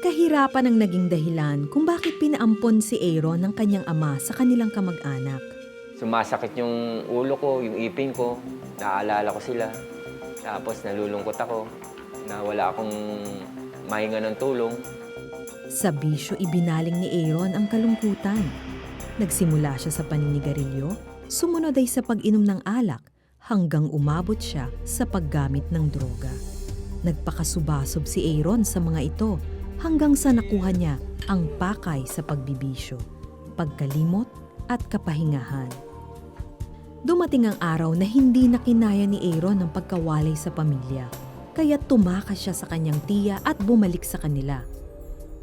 Kahirapan ang naging dahilan kung bakit pinaampon si Aaron ng kanyang ama sa kanilang kamag-anak. Sumasakit yung ulo ko, yung ipin ko. Naaalala ko sila. Tapos nalulungkot ako na wala akong mahinga ng tulong. Sa bisyo ibinaling ni Aaron ang kalungkutan. Nagsimula siya sa paninigarilyo, sumunod ay sa pag-inom ng alak hanggang umabot siya sa paggamit ng droga. Nagpakasubasob si Aaron sa mga ito hanggang sa nakuha niya ang pakay sa pagbibisyo, pagkalimot at kapahingahan. Dumating ang araw na hindi na kinaya ni Aaron ang pagkawalay sa pamilya, kaya tumakas siya sa kanyang tiya at bumalik sa kanila.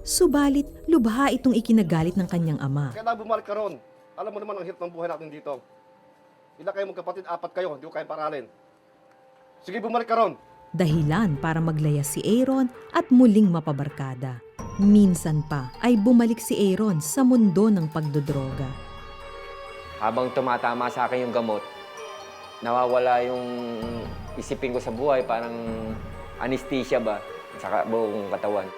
Subalit, lubha itong ikinagalit ng kanyang ama. Kailangan bumalik ka ron. Alam mo naman ang hirap ng buhay natin dito. Ilan kayo magkapatid? Apat kayo. Hindi ko kayang paralin. Sige, bumalik ka ron. Dahilan para maglaya si Aaron at muling mapabarkada. Minsan pa ay bumalik si Aaron sa mundo ng pagdodroga. Habang tumatama sa akin yung gamot, nawawala yung isipin ko sa buhay, parang anesthesia ba sa buong katawan.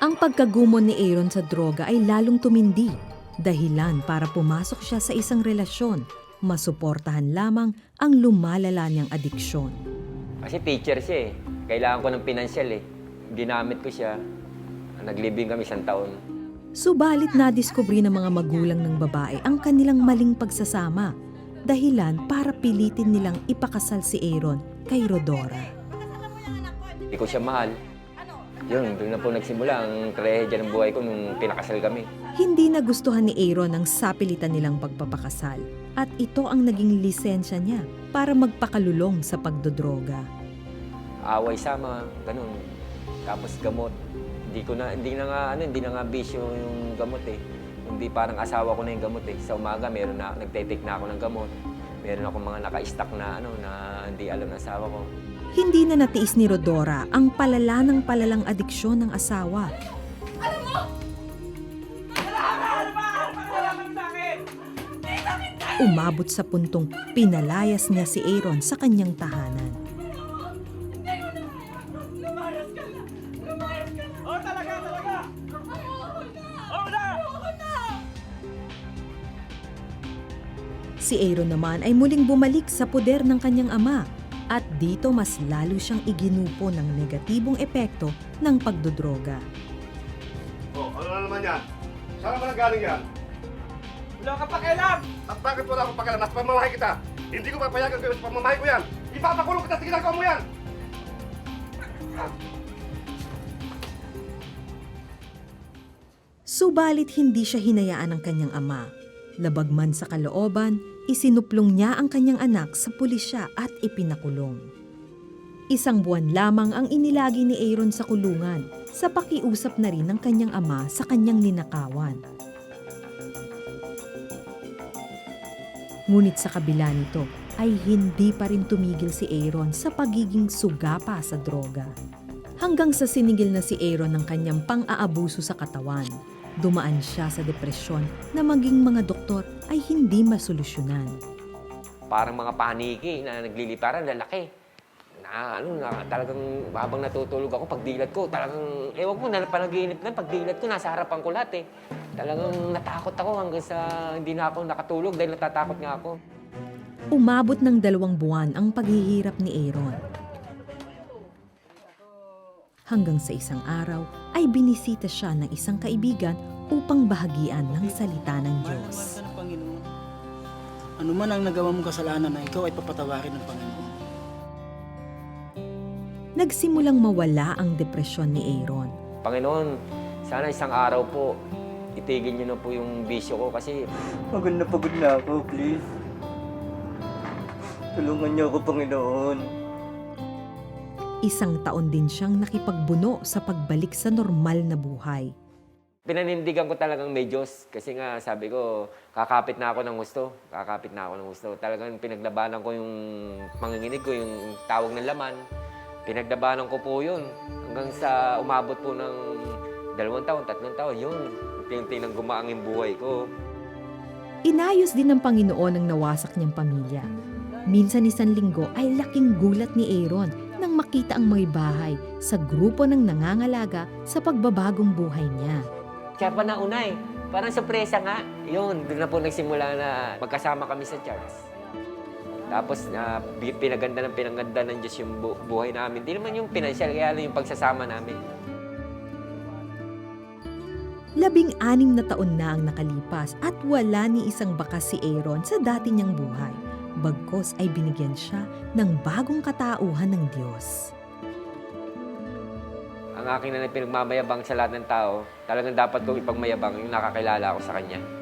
Ang pagkagumon ni Aaron sa droga ay lalong tumindi. Dahilan para pumasok siya sa isang relasyon, masuportahan lamang ang lumalala niyang adiksyon. Kasi teacher siya eh. Kailangan ko ng pinansyal eh. Ginamit ko siya. Naglibing kami isang taon. Subalit nadiskubre ng mga magulang ng babae ang kanilang maling pagsasama. Dahilan para pilitin nilang ipakasal si Aaron kay Rodora. Hindi ko siya mahal. Yun, doon na po nagsimula ang trahedya ng buhay ko nung pinakasal kami. Hindi nagustuhan ni Aaron ang sapilitan nilang pagpapakasal at ito ang naging lisensya niya para magpakalulong sa pagdodroga. Away sama, ganun. Tapos gamot. Hindi ko na hindi na nga ano, hindi na nga bisyo yung gamot eh. Hindi parang asawa ko na yung gamot eh. Sa umaga meron na nagte-take na ako ng gamot. Meron akong mga naka-stack na ano na hindi alam ng asawa ko. Hindi na natiis ni Rodora ang palala ng palalang adiksyon ng asawa. Umabot sa puntong pinalayas niya si Aaron sa kanyang tahanan. Oh! Si Aaron naman ay muling bumalik sa poder ng kanyang ama at dito mas lalo siyang iginupo ng negatibong epekto ng pagdodroga. Oh, ano na naman yan? Saan naman galing yan? Wala ka pakialam! At bakit wala akong pakialam? Nasa pamamahay kita. Hindi ko papayagan kayo sa pamamahay ko yan. Ipapakulong kita sa ginagawa mo yan. Subalit hindi siya hinayaan ng kanyang ama. Labag man sa kalooban, isinuplong niya ang kanyang anak sa pulisya at ipinakulong. Isang buwan lamang ang inilagi ni Aaron sa kulungan sa pakiusap na rin ng kanyang ama sa kanyang ninakawan. Ngunit sa kabila nito ay hindi pa rin tumigil si Aaron sa pagiging sugapa sa droga. Hanggang sa sinigil na si Aaron ng kanyang pang-aabuso sa katawan, dumaan siya sa depresyon na maging mga doktor ay hindi masolusyonan. Parang mga paniki na nagliliparan, lalaki. Na ano, na, talagang habang natutulog ako, pagdilat ko, talagang, ewan ko, na panaginip na, pagdilat ko, nasa harapan ko lahat eh. Talagang natakot ako hanggang sa hindi na ako nakatulog dahil natatakot nga ako. Umabot ng dalawang buwan ang paghihirap ni Aaron. Hanggang sa isang araw ay binisita siya ng isang kaibigan upang bahagian ng salita ng Diyos. Ano man ang nagawa mong kasalanan na ikaw ay papatawarin ng Panginoon. Nagsimulang mawala ang depresyon ni Aaron. Panginoon, sana isang araw po, itigil niyo na po yung bisyo ko kasi Pagod na pagod na ako, please. Tulungan niyo ako, Panginoon. Isang taon din siyang nakipagbuno sa pagbalik sa normal na buhay. Pinanindigan ko talagang may Diyos kasi nga sabi ko, kakapit na ako ng gusto. Kakapit na ako ng gusto. Talagang pinaglabanan ko yung manginginig ko, yung tawag ng laman. Pinaglabanan ko po yun. Hanggang sa umabot po ng dalawang taon, tatlong taon, yun. Unti-unti nang gumaang yung buhay ko. Inayos din ng Panginoon ang nawasak niyang pamilya. Minsan isang linggo ay laking gulat ni Aaron makita ang may bahay sa grupo ng nangangalaga sa pagbabagong buhay niya. Siya pa nauna eh. Parang sorpresa nga. Yun, doon na po nagsimula na magkasama kami sa church. Tapos na pinaganda ng pinaganda ng Diyos yung bu- buhay namin. Hindi naman yung financial, kaya lang yung pagsasama namin. Labing anim na taon na ang nakalipas at wala ni isang bakas si Aaron sa dati niyang buhay. Bagkos ay binigyan siya ng bagong katauhan ng Diyos. Ang aking na pinagmamayabang sa lahat ng tao, talagang dapat kong ipagmayabang yung nakakilala ko sa Kanya.